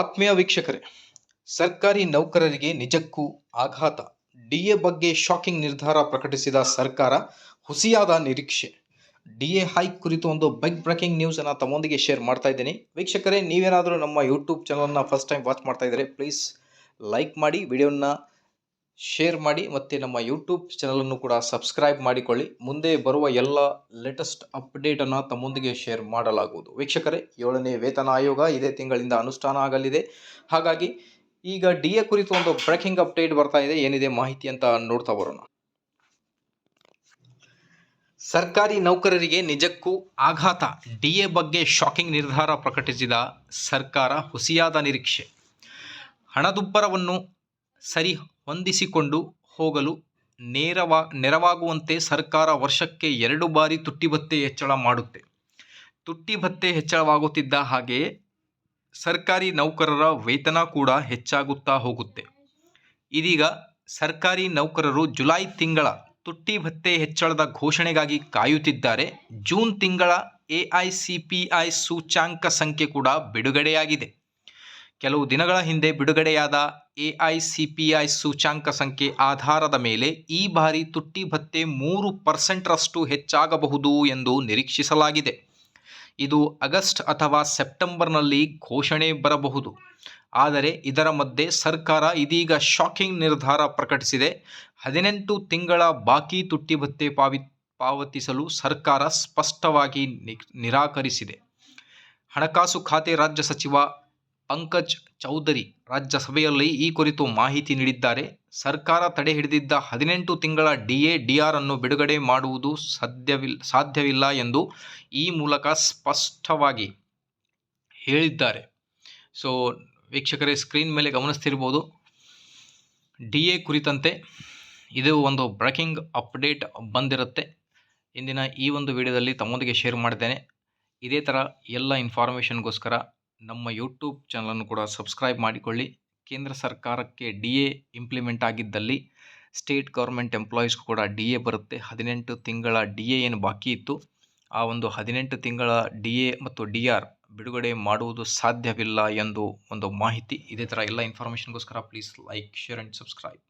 ಆತ್ಮೀಯ ವೀಕ್ಷಕರೇ, ಸರ್ಕಾರಿ ನೌಕರರಿಗೆ ನಿಜಕ್ಕೂ ಆಘಾತ. ಡಿಎ ಬಗ್ಗೆ ಶಾಕಿಂಗ್ ನಿರ್ಧಾರ ಪ್ರಕಟಿಸಿದ ಸರ್ಕಾರ ಹುಸಿಯಾದ ನಿರೀಕ್ಷೆ. ಡಿಎ ಹೈಕ್ ಕುರಿತು ಒಂದು ಬೈಕ್ ಬ್ರೇಕಿಂಗ್ ನ್ಯೂಸ್ ಅನ್ನು ತಮ್ಮೊಂದಿಗೆ ಶೇರ್ ಮಾಡ್ತಾ ಇದ್ದೀನಿ. ವೀಕ್ಷಕರೇ, ನೀವೇನಾದರೂ ನಮ್ಮ ಯೂಟ್ಯೂಬ್ ಚಾನಲ್ನ ಫಸ್ಟ್ ಟೈಮ್ ವಾಚ್ ಮಾಡ್ತಾ ಇದ್ದರೆ ಪ್ಲೀಸ್ ಲೈಕ್ ಮಾಡಿ ವಿಡಿಯೋನ ಶೇರ್ ಮಾಡಿ ಮತ್ತು ನಮ್ಮ ಯೂಟ್ಯೂಬ್ ಚಾನಲನ್ನು ಕೂಡ ಸಬ್ಸ್ಕ್ರೈಬ್ ಮಾಡಿಕೊಳ್ಳಿ. ಮುಂದೆ ಬರುವ ಎಲ್ಲ ಲೇಟೆಸ್ಟ್ ಅಪ್ಡೇಟನ್ನು ತಮ್ಮೊಂದಿಗೆ ಶೇರ್ ಮಾಡಲಾಗುವುದು. ವೀಕ್ಷಕರೇ, ಏಳನೇ ವೇತನ ಆಯೋಗ ಇದೇ ತಿಂಗಳಿಂದ ಅನುಷ್ಠಾನ ಆಗಲಿದೆ. ಹಾಗಾಗಿ ಈಗ ಡಿ ಎ ಕುರಿತು ಒಂದು ಬ್ರೇಕಿಂಗ್ ಅಪ್ಡೇಟ್ ಬರ್ತಾ ಇದೆ. ಏನಿದೆ ಮಾಹಿತಿ ಅಂತ ನೋಡ್ತಾ ಬರೋಣ. ಸರ್ಕಾರಿ ನೌಕರರಿಗೆ ನಿಜಕ್ಕೂ ಆಘಾತ. ಡಿಎ ಬಗ್ಗೆ ಶಾಕಿಂಗ್ ನಿರ್ಧಾರ ಪ್ರಕಟಿಸಿದ ಸರ್ಕಾರ ಹುಸಿಯಾದ ನಿರೀಕ್ಷೆ. ಹಣದುಬ್ಬರವನ್ನು ಸರಿ ಹೊಂದಿಸಿಕೊಂಡು ಹೋಗಲು ನೇರವಾ, ನೆರವಾಗುವಂತೆ ಸರ್ಕಾರ ವರ್ಷಕ್ಕೆ ಎರಡು ಬಾರಿ ತುಟ್ಟಿ ಭತ್ಯೆ ಹೆಚ್ಚಳ ಮಾಡುತ್ತೆ. ತುಟ್ಟಿ ಭತ್ಯೆ ಹೆಚ್ಚಳವಾಗುತ್ತಿದ್ದ ಹಾಗೆಯೇ ಸರ್ಕಾರಿ ನೌಕರರ ವೇತನ ಕೂಡ ಹೆಚ್ಚಾಗುತ್ತಾ ಹೋಗುತ್ತೆ. ಇದೀಗ ಸರ್ಕಾರಿ ನೌಕರರು ಜುಲೈ ತಿಂಗಳ ತುಟ್ಟಿ ಭತ್ತೆ ಹೆಚ್ಚಳದ ಘೋಷಣೆಗಾಗಿ ಕಾಯುತ್ತಿದ್ದಾರೆ. ಜೂನ್ ತಿಂಗಳ A I C P I ಸೂಚ್ಯಾಂಕ ಸಂಖ್ಯೆ ಕೂಡ ಬಿಡುಗಡೆಯಾಗಿದೆ. ಕೆಲವು ದಿನಗಳ ಹಿಂದೆ ಬಿಡುಗಡೆಯಾದ ಎ ಐ ಸಿ ಪಿ ಸೂಚ್ಯಾಂಕ ಸಂಖ್ಯೆ ಆಧಾರದ ಮೇಲೆ ಈ ಬಾರಿ ತುಟ್ಟಿ ಭತ್ಯೆ ಮೂರು ಪರ್ಸೆಂಟ್ರಷ್ಟು ಹೆಚ್ಚಾಗಬಹುದು ಎಂದು ನಿರೀಕ್ಷಿಸಲಾಗಿದೆ. ಇದು ಆಗಸ್ಟ್ ಅಥವಾ ಸೆಪ್ಟೆಂಬರ್ನಲ್ಲಿ ಘೋಷಣೆ ಬರಬಹುದು. ಆದರೆ ಇದರ ಮಧ್ಯೆ ಸರ್ಕಾರ ಇದೀಗ ಶಾಕಿಂಗ್ ನಿರ್ಧಾರ ಪ್ರಕಟಿಸಿದೆ. ಹದಿನೆಂಟು ತಿಂಗಳ ಬಾಕಿ ತುಟ್ಟಿ ಭತ್ತೆ ಪಾವಿ, ಪಾವತಿಸಲು ಸರ್ಕಾರ ಸ್ಪಷ್ಟವಾಗಿ ನಿರಾಕರಿಸಿದೆ. ಹಣಕಾಸು ಖಾತೆ ರಾಜ್ಯ ಸಚಿವ ಪಂಕಜ್ ಚೌಧರಿ ರಾಜ್ಯಸಭೆಯಲ್ಲಿ ಈ ಕುರಿತು ಮಾಹಿತಿ ನೀಡಿದ್ದಾರೆ. ಸರ್ಕಾರ ತಡೆ ಹಿಡಿದಿದ್ದ ಹದಿನೆಂಟು ತಿಂಗಳ ಡಿಎ, ಡಿಆರ್ ಅನ್ನು ಬಿಡುಗಡೆ ಮಾಡುವುದು ಸಾಧ್ಯವಿಲ್ಲ ಸಾಧ್ಯವಿಲ್ಲ ಎಂದು ಈ ಮೂಲಕ ಸ್ಪಷ್ಟವಾಗಿ ಹೇಳಿದ್ದಾರೆ. ಸೊ, ವೀಕ್ಷಕರೇ, ಸ್ಕ್ರೀನ್ ಮೇಲೆ ಗಮನಿಸ್ತಿರ್ಬೋದು. ಡಿ ಎ ಕುರಿತಂತೆ ಇದು ಒಂದು ಬ್ರೇಕಿಂಗ್ ಅಪ್ಡೇಟ್ ಬಂದಿರುತ್ತೆ. ಇಂದಿನ ಈ ಒಂದು ವಿಡಿಯೋದಲ್ಲಿ ತಮ್ಮೊಂದಿಗೆ ಶೇರ್ ಮಾಡಿದ್ದೇನೆ. ಇದೇ ಥರ ಎಲ್ಲ ಇನ್ಫಾರ್ಮೇಷನ್ಗೋಸ್ಕರ ನಮ್ಮ ಯೂಟ್ಯೂಬ್ ಚಾನಲನ್ನು ಕೂಡ ಸಬ್ಸ್ಕ್ರೈಬ್ ಮಾಡಿಕೊಳ್ಳಿ. ಕೇಂದ್ರ ಸರ್ಕಾರಕ್ಕೆ ಡಿ ಎ ಇಂಪ್ಲಿಮೆಂಟ್ ಆಗಿದ್ದಲ್ಲಿ ಸ್ಟೇಟ್ ಗೌರ್ಮೆಂಟ್ ಎಂಪ್ಲಾಯೀಸ್ಗೂ ಕೂಡ ಡಿ ಎ ಬರುತ್ತೆ. ಹದಿನೆಂಟು ತಿಂಗಳ ಡಿ ಎ ಏನು ಬಾಕಿ ಇತ್ತು. ಆ ಒಂದು ಹದಿನೆಂಟು ತಿಂಗಳ ಡಿ ಎ ಮತ್ತು ಡಿ ಆರ್ ಬಿಡುಗಡೆ ಮಾಡುವುದು ಸಾಧ್ಯವಿಲ್ಲ ಎಂದು ಒಂದು ಮಾಹಿತಿ. ಇದೇ ಥರ ಎಲ್ಲ ಇನ್ಫಾರ್ಮೇಷನ್ಗೋಸ್ಕರ please like share and subscribe